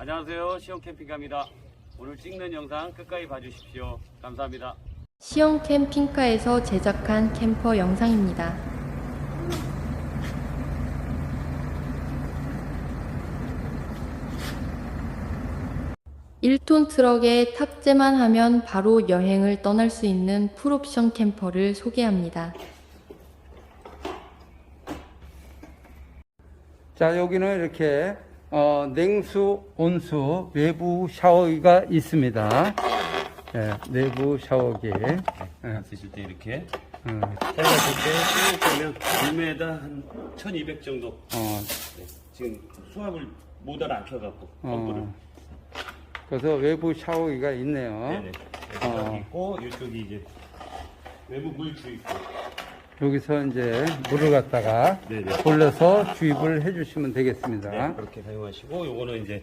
안녕하세요. 시온 캠핑카입니다. 오늘 찍는 영상 끝까지 봐주십시오. 감사합니다. 시영 캠핑카에서 제작한 캠퍼 영상입니다. 1톤 트럭에 탑재만 하면 바로 여행을 떠날 수 있는 풀옵션 캠퍼를 소개합니다. 자, 여기는 이렇게 어, 냉수, 온수, 외부 샤워기가 있습니다. 예, 내부 샤워기. 예, 쓰실 때 이렇게 음, 사용하실 때쭉 보면 1m 한1200 정도 어, 네, 지금 수압을 모달 안 켜갖고 어. 펌프를 그래서 외부 샤워기가 있네요. 네네 어. 여기 있고 이쪽이 이제 외부 물 주입구 여기서 이제 물을 갖다가 네네. 돌려서 주입을 해주시면 되겠습니다. 네, 그렇게 사용하시고 요거는 이제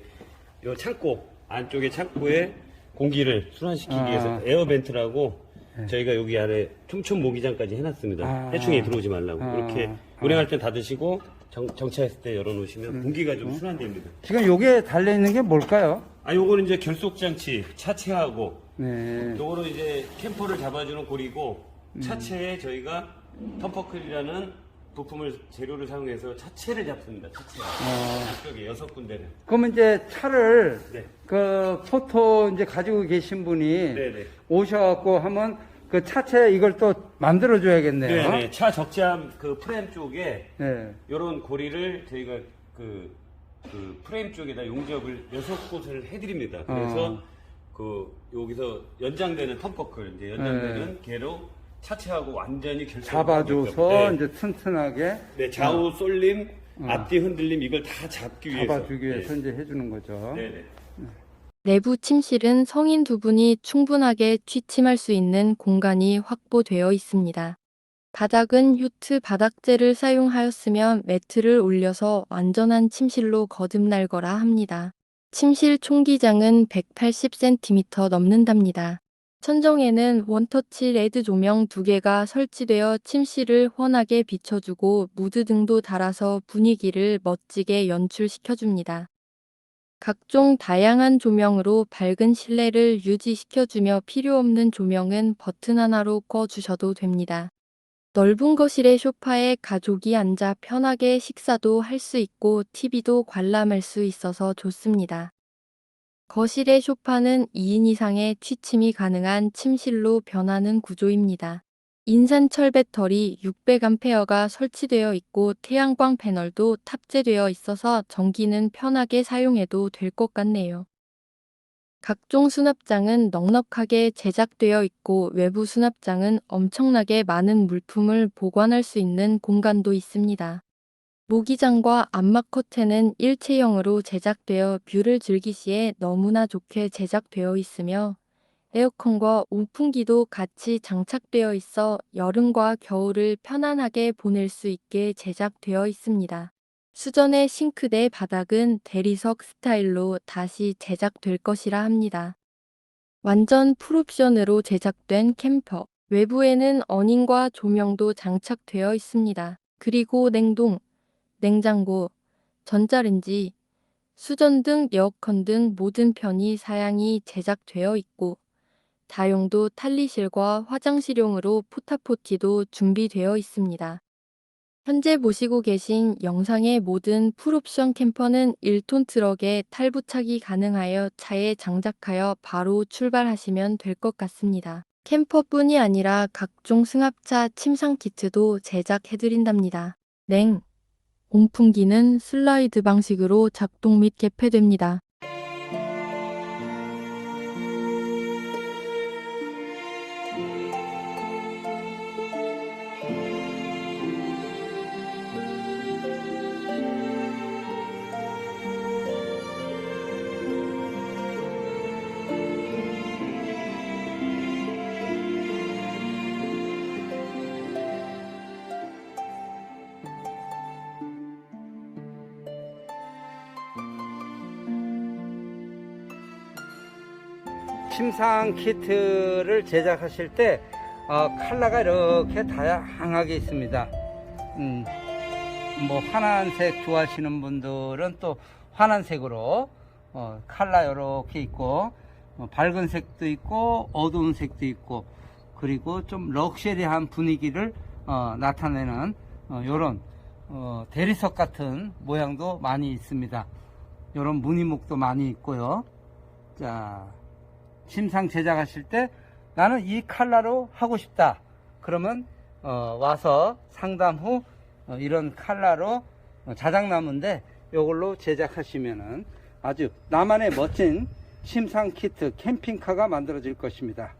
요 창고 안쪽에 창고에 공기를 순환시키기 아. 위해서 에어벤트라고 저희가 여기 안에 촘촘 모기장까지 해놨습니다. 아. 해충이 들어오지 말라고 아. 이렇게 운행할 때 닫으시고 정, 정차했을 때 열어놓으시면 음. 공기가 좀 순환됩니다. 지금 요게 달려 있는 게 뭘까요? 아 요거는 이제 결속 장치 차체하고 네. 요거는 이제 캠퍼를 잡아주는 고리고 음. 차체에 저희가 텀퍼클이라는 부품을 재료를 사용해서 차체를 잡습니다. 차체 어. 안쪽에 여섯 군데를. 그러면 이제 차를 네. 그 포토 이제 가지고 계신 분이 네네. 오셔갖고 하면 그 차체 이걸 또 만들어 줘야겠네요. 네네. 차 적재함 그 프레임 쪽에 네. 이런 고리를 저희가 그, 그 프레임 쪽에다 용접을 여섯 곳을 해드립니다. 그래서 어. 그 여기서 연장되는 텀퍼클 이제 연장되는 개로 차체하고 완전히 결정. 잡아줘서 네. 이제 튼튼하게 네, 좌우 쏠림, 앞뒤 흔들림 이걸 다 잡기 위해서. 잡아주기 위해서 네. 이제 해주는 거죠. 네 네. 내부 침실은 성인 두 분이 충분하게 취침할 수 있는 공간이 확보되어 있습니다. 바닥은 휴트 바닥재를 사용하였으며 매트를 올려서 안전한 침실로 거듭날 거라 합니다. 침실 총기장은 180cm 넘는답니다. 천정에는 원터치 레드 조명 두 개가 설치되어 침실을 환하게 비춰주고 무드 등도 달아서 분위기를 멋지게 연출시켜줍니다. 각종 다양한 조명으로 밝은 실내를 유지시켜주며 필요 없는 조명은 버튼 하나로 꺼주셔도 됩니다. 넓은 거실의 소파에 가족이 앉아 편하게 식사도 할 수 있고 TV도 관람할 수 있어서 좋습니다. 거실의 소파는 2인 이상의 취침이 가능한 침실로 변하는 구조입니다. 인산철 배터리 600A가 설치되어 있고 태양광 패널도 탑재되어 있어서 전기는 편하게 사용해도 될 것 같네요. 각종 수납장은 넉넉하게 제작되어 있고 외부 수납장은 엄청나게 많은 물품을 보관할 수 있는 공간도 있습니다. 모기장과 암막 커튼은 일체형으로 제작되어 뷰를 즐기시에 너무나 좋게 제작되어 있으며 에어컨과 온풍기도 같이 장착되어 있어 여름과 겨울을 편안하게 보낼 수 있게 제작되어 있습니다. 수전의 싱크대 바닥은 대리석 스타일로 다시 제작될 것이라 합니다. 완전 풀옵션으로 제작된 캠퍼. 외부에는 어닝과 조명도 장착되어 있습니다. 그리고 냉동, 냉장고, 전자레인지, 수전 등 에어컨 등 모든 편의 사양이 제작되어 있고 다용도 탈리실과 화장실용으로 포타포티도 준비되어 있습니다. 현재 보시고 계신 영상의 모든 풀옵션 캠퍼는 1톤 트럭에 탈부착이 가능하여 차에 장착하여 바로 출발하시면 될 것 같습니다. 캠퍼뿐이 아니라 각종 승합차 침상 키트도 제작해드린답니다. 냉, 온풍기는 슬라이드 방식으로 작동 및 개폐됩니다. 침상 키트를 제작하실 때 어, 컬러가 이렇게 다양하게 있습니다. 음, 뭐 환한색 좋아하시는 분들은 또 환한색으로 어, 칼라 이렇게 있고 어, 밝은 색도 있고 어두운 색도 있고 그리고 좀 럭셔리한 분위기를 어, 나타내는 이런 대리석 같은 모양도 많이 있습니다. 이런 무늬목도 많이 있고요. 자, 심상 제작하실 때 나는 이 칼라로 하고 싶다. 그러면 어, 와서 상담 후 어, 이런 칼라로 어, 자작나무인데 이걸로 제작하시면은 아주 나만의 멋진 심상 키트 캠핑카가 만들어질 것입니다.